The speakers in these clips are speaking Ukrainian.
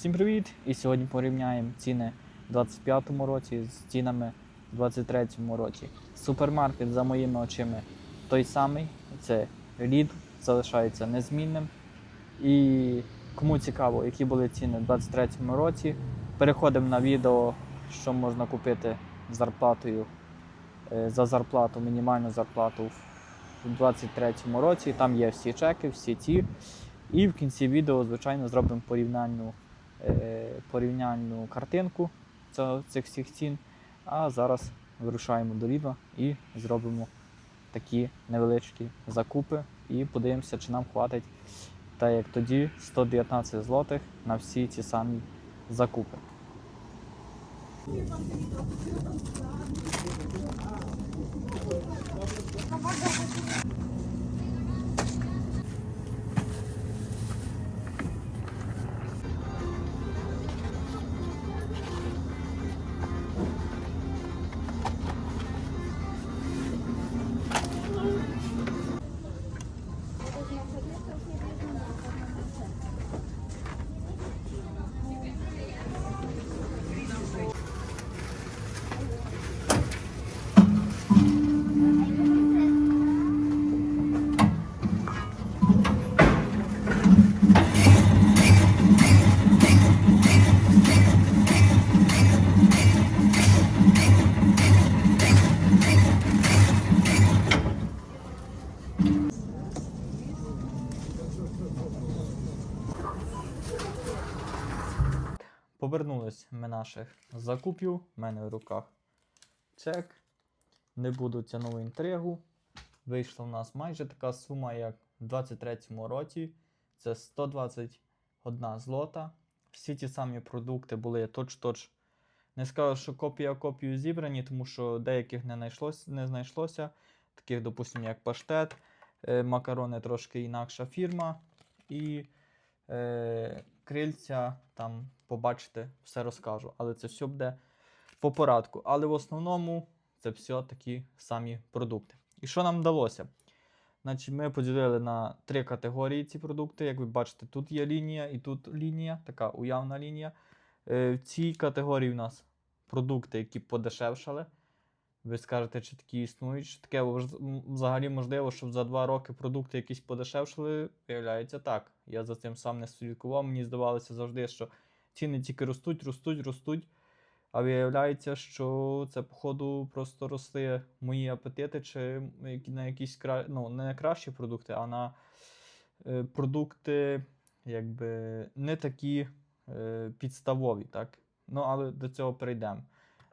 Всім привіт! І сьогодні порівняємо ціни в 25-му році з цінами в 23-му році. Супермаркет, за моїми очима, той самий. Це Lidl, залишається незмінним. І кому цікаво, які були ціни в 23-му році, переходимо на відео, що можна купити зарплатою е, за зарплату, мінімальну зарплату в 23-му році. Там є всі чеки, всі ті. І в кінці відео, звичайно, зробимо порівняльну, порівняльну картинку цих всіх цін. А зараз вирушаємо до Ліва і зробимо такі невеличкі закупи і подивимося, чи нам хватить, так як тоді 119 злотих на всі ці самі закупи. Повернулись ми наших закупів. У мене в руках чек. Не буду тягнути інтригу. Вийшла в нас майже така сума, як в 23-му році. Це 121 злота. Всі ті самі продукти були точ-точ. Не скажу, що копія копію зібрані, тому що деяких не знайшлося, не знайшлося. Таких, допустимо, як паштет, е, макарони трошки інакша фірма. І е, крильця, там побачите, все розкажу. Але це все буде по порадку. Але в основному це все такі самі продукти. І що нам вдалося? Значить, ми поділили на три категорії ці продукти. Як ви бачите, тут є лінія і тут лінія, така уявна лінія. Е, В цій категорії в нас продукти, які подешевшали. Ви скажете, чи такі існують, чи таке взагалі можливо, щоб за два роки продукти якісь подешевшили, виявляється так. Я за цим сам не слідкував. Мені здавалося завжди, що ціни тільки ростуть, ростуть, ростуть. А виявляється, що це, походу, просто росли мої апетити, чи на якісь кра... ну, не на кращі продукти, а на е, продукти, якби не такі е, підставові, так? Ну, але до цього перейдемо.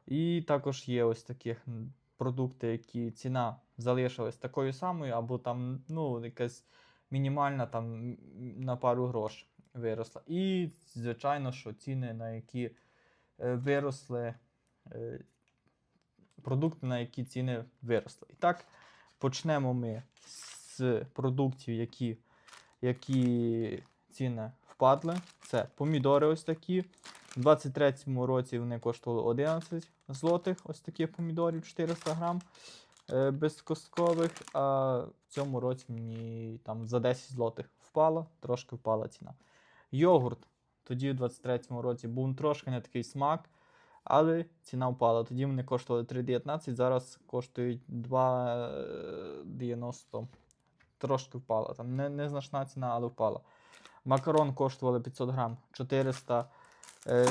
І також є ось таких продукти, які ціна залишилась такою самою, або там ну, якась мінімальна там на пару грош виросла. І, звичайно, що ціни, на які е, виросли, е, продукти, на які ціни виросли. І так, почнемо ми з продуктів, які, які ціни впадли. Це помідори ось такі. У 23-му році вони коштували 11 злотих, ось такі помідорів 400 грам е, безкосткових. А в цьому році мені там за 10 злотих впало, трошки впала ціна. Йогурт тоді в 23-му році був трошки не такий смак, але ціна впала. Тоді вони коштували 3,19, зараз коштують 2,90. Трошки впала. Там не, незначна ціна, але впала. Макарон коштували 500 грам 400, е,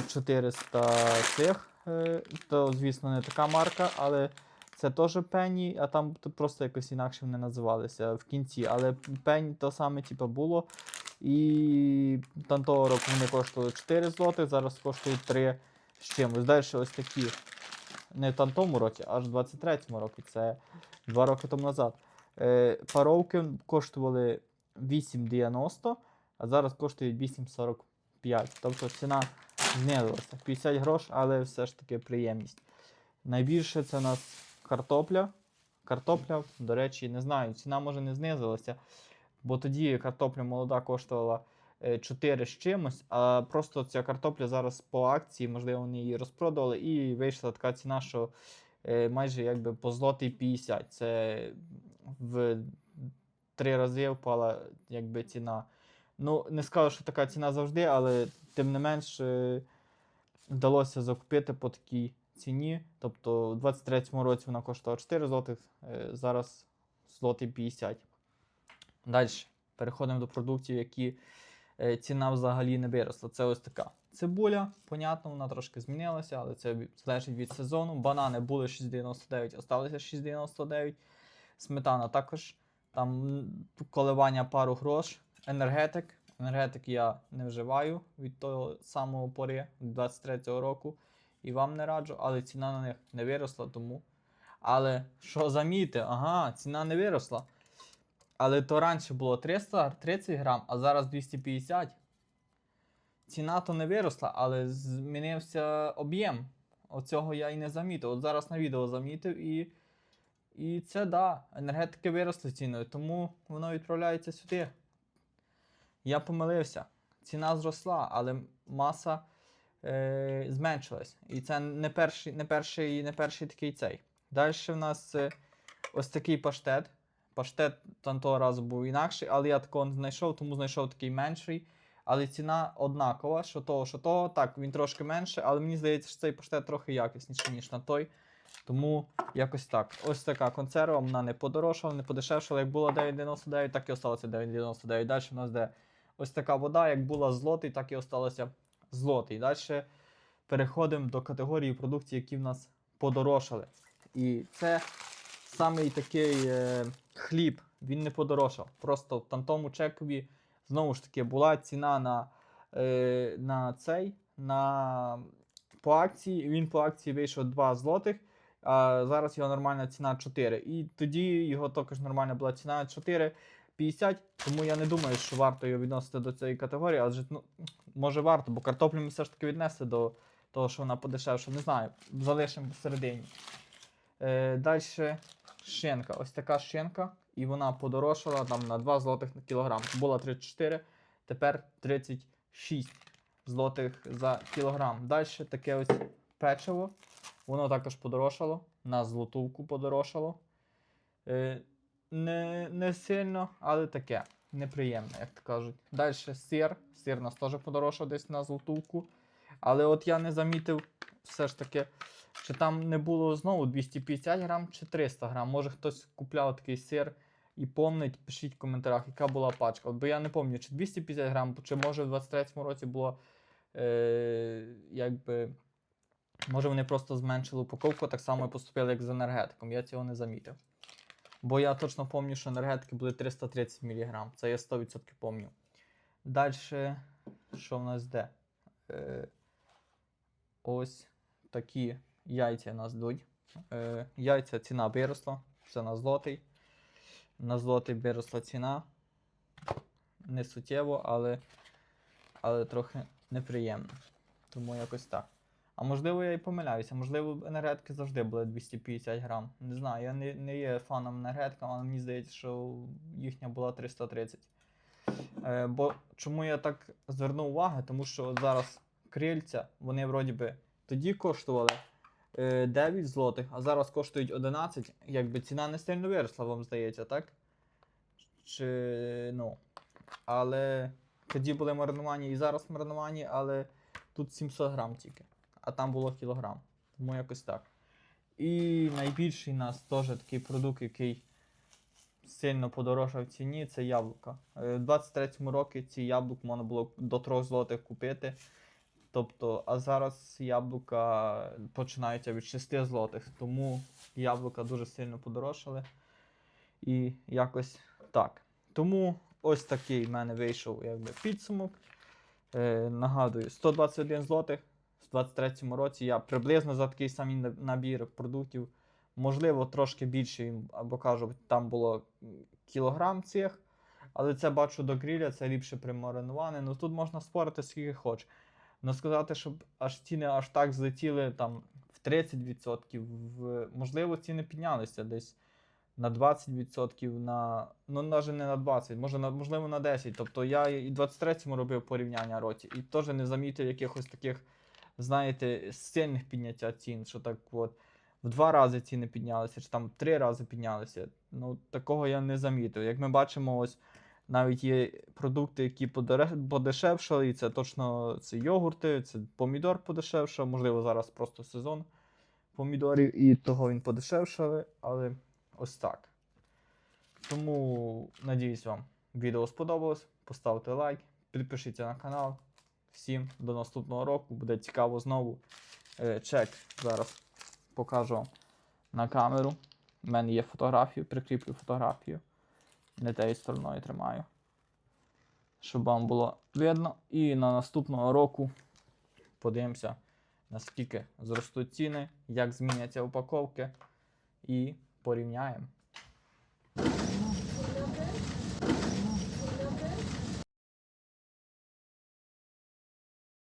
400 цих. е, То, звісно, не така марка, але це теж пені, а там просто якось інакше вони називалися в кінці. Але пені то саме типу, було. І там того року вони коштували 4 злотих, зараз коштують 3 з чимось. Далі ось такі. Не в тому році, аж в 23-му році. Це 2 роки тому назад. Е, паровки коштували 8,90, а зараз коштують 8,45. Тобто ціна знизилася. 50 грош, але все ж таки приємність. Найбільше це у нас картопля. Картопля, до речі, не знаю, ціна може не знизилася, бо тоді картопля молода коштувала е, 4 з чимось, а просто ця картопля зараз по акції, можливо, вони її розпродали, і вийшла така ціна, що е, майже якби по злотий 50. Це в три рази впала якби ціна Ну, не скажу, що така ціна завжди, але тим не менш е, вдалося закупити по такій ціні. Тобто, у 23-му році вона коштувала 4 злотих, е, зараз злотий 50. Далі переходимо до продуктів, які е, ціна взагалі не виросла. Це ось така цибуля, понятно, вона трошки змінилася, але це залежить від сезону. Банани були 6,99, осталися 6,99. Сметана також там коливання пару грош. Енергетик. Енергетик я не вживаю від того самого пори, від 23-го року. І вам не раджу, але ціна на них не виросла, тому. Але що заміти? Ага, ціна не виросла. Але то раніше було 330 грам, а зараз 250. Ціна то не виросла, але змінився об'єм. Оцього я і не замітив. От зараз на відео замітив і. І це да, енергетики виросли ціною, тому воно відправляється сюди. Я помилився. Ціна зросла, але маса е, зменшилась. І це не перший, не перший, не перший такий цей. Далі в нас е, ось такий паштет. Паштет там того разу був інакший, але я такого не знайшов, тому знайшов такий менший. Але ціна однакова, що того, що того. Так, він трошки менше, але мені здається, що цей паштет трохи якісніший, ніж на той. Тому якось так. Ось така консерва, вона не подорожчала, не подешевшала. Як було 9,99, так і осталося 9,99. Далі у нас де ось така вода, як була злотий, так і осталося злотий. Далі переходимо до категорії продуктів, які в нас подорожчали. І це самий такий е, хліб, він не подорожчав. Просто в тамтому чекові знову ж таки була ціна на, е, на цей, на по акції. Він по акції вийшов 2 злотих. А зараз його нормальна ціна 4. І тоді його також нормальна була ціна 4,50. Тому я не думаю, що варто його відносити до цієї категорії, адже ну, може варто, бо картоплю ми все ж таки віднесли до того, що вона подешевша. Не знаю, залишимо посередині. Е, Далі шинка. Ось така шинка. І вона подорожчала там на 2 злотих на кілограм. Була 34, тепер 36 злотих за кілограм. Далі таке ось печиво. Воно також подорожчало. На злотувку подорожчало. Е, не, не сильно, але таке. Неприємне, як то кажуть. Далі сир. Сир нас теж подорожчав десь на злотувку. Але от я не замітив все ж таки, чи там не було знову 250 грам чи 300 грам. Може хтось купляв такий сир і помнить, пишіть в коментарях, яка була пачка. От бо я не пам'ятаю, чи 250 грам, чи може в 23-му році було е, якби. Може вони просто зменшили упаковку, так само і поступили, як з енергетиком. Я цього не замітив. Бо я точно пам'ятаю, що енергетики були 330 мг. Це я 100% пам'ятаю. Далі, що в нас де? Е, ось такі яйця нас йдуть. Е, яйця ціна виросла. Це на злотий. На злотий виросла ціна. Не суттєво, але, але трохи неприємно. Тому якось так. А можливо, я і помиляюся. Можливо, енергетики завжди були 250 грам. Не знаю, я не, не є фаном енергетика, але мені здається, що їхня була 330. Е, бо чому я так звернув увагу? Тому що от зараз крильця, вони вроді би тоді коштували е, 9 злотих, а зараз коштують 11. Якби ціна не сильно виросла, вам здається, так? Чи ну. Але тоді були мариновані і зараз мариновані, але тут 700 грам тільки а там було кілограм. Тому якось так. І найбільший у нас теж такий продукт, який сильно подорожчав в ціні, це яблука. Е, У 23-му році ці яблук можна було до 3 злотих купити. Тобто, а зараз яблука починаються від 6 злотих, тому яблука дуже сильно подорожчали. І якось так. Тому ось такий в мене вийшов якби, підсумок. Е, нагадую, 121 злотих в 23-му році я приблизно за такий самий на- набір продуктів, можливо, трошки більше, або кажу, там було кілограм цих. Але це бачу до гриля, це ліпше примариноване. Ну тут можна спорити скільки хоч. Ну сказати, щоб аж ціни аж так злетіли там в 30%, в... можливо, ціни піднялися десь на 20%, на... ну навіть не на 20, може, на... можливо на 10%. Тобто я і в 23-му робив порівняння році і теж не замітив якихось таких знаєте, сильних підняття цін, що так от в два рази ціни піднялися, чи там в три рази піднялися. Ну, такого я не замітив. Як ми бачимо, ось Навіть є продукти, які подешевшали, і це точно це йогурти, це помідор подешевшав, можливо, зараз просто сезон помідорів, і того він подешевшали, але ось так. Тому надіюсь, вам відео сподобалось. Поставте лайк, підпишіться на канал. Всім до наступного року. Буде цікаво знову. Е, Чек зараз покажу на камеру. У мене є фотографію, прикріплю фотографію. Не тією стороною тримаю. Щоб вам було видно. І на наступного року подивимося, наскільки зростуть ціни, як зміняться упаковки. І порівняємо.